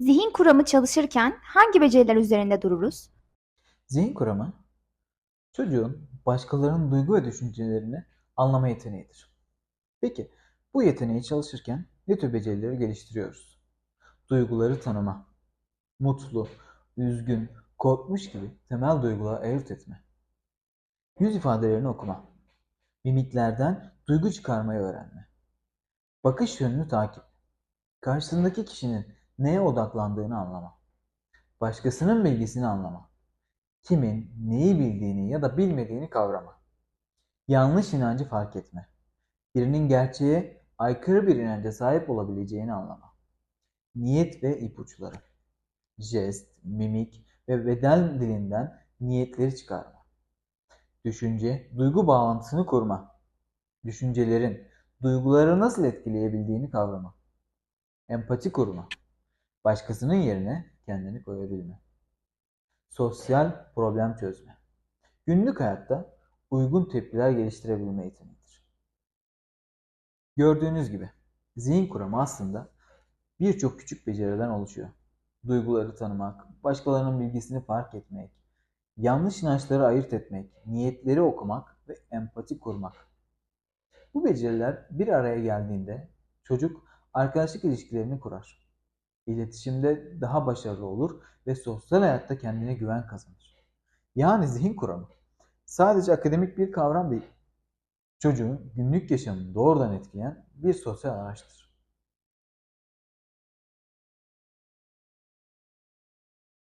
Zihin kuramı çalışırken hangi beceriler üzerinde dururuz? Zihin kuramı, çocuğun başkalarının duygu ve düşüncelerini anlama yeteneğidir. Peki, bu yeteneği çalışırken ne tür becerileri geliştiriyoruz? Duyguları tanıma, mutlu, üzgün, korkmuş gibi temel duyguları ayırt etme, yüz ifadelerini okuma, mimiklerden duygu çıkarmayı öğrenme, bakış yönünü takip, karşısındaki kişinin neye odaklandığını anlama, başkasının bilgisini anlama, kimin neyi bildiğini ya da bilmediğini kavrama. Yanlış inancı fark etme. Birinin gerçeğe aykırı bir inanca sahip olabileceğini anlama. Niyet ve ipuçları. Jest, mimik ve beden dilinden niyetleri çıkarma. Düşünce, duygu bağlantısını kurma. Düşüncelerin duyguları nasıl etkileyebildiğini kavrama. Empati kurma. Başkasının yerine kendini koyabilme. Sosyal problem çözme. Günlük hayatta uygun tepkiler geliştirebilme yeteneğidir. Gördüğünüz gibi zihin kuramı aslında birçok küçük beceriden oluşuyor. Duyguları tanımak, başkalarının bilgisini fark etmek, yanlış inançları ayırt etmek, niyetleri okumak ve empati kurmak. Bu beceriler bir araya geldiğinde çocuk arkadaşlık ilişkilerini kurar. İletişimde daha başarılı olur ve sosyal hayatta kendine güven kazanır. Yani zihin kuramı sadece akademik bir kavram değil, çocuğun günlük yaşamını doğrudan etkileyen bir sosyal araçtır.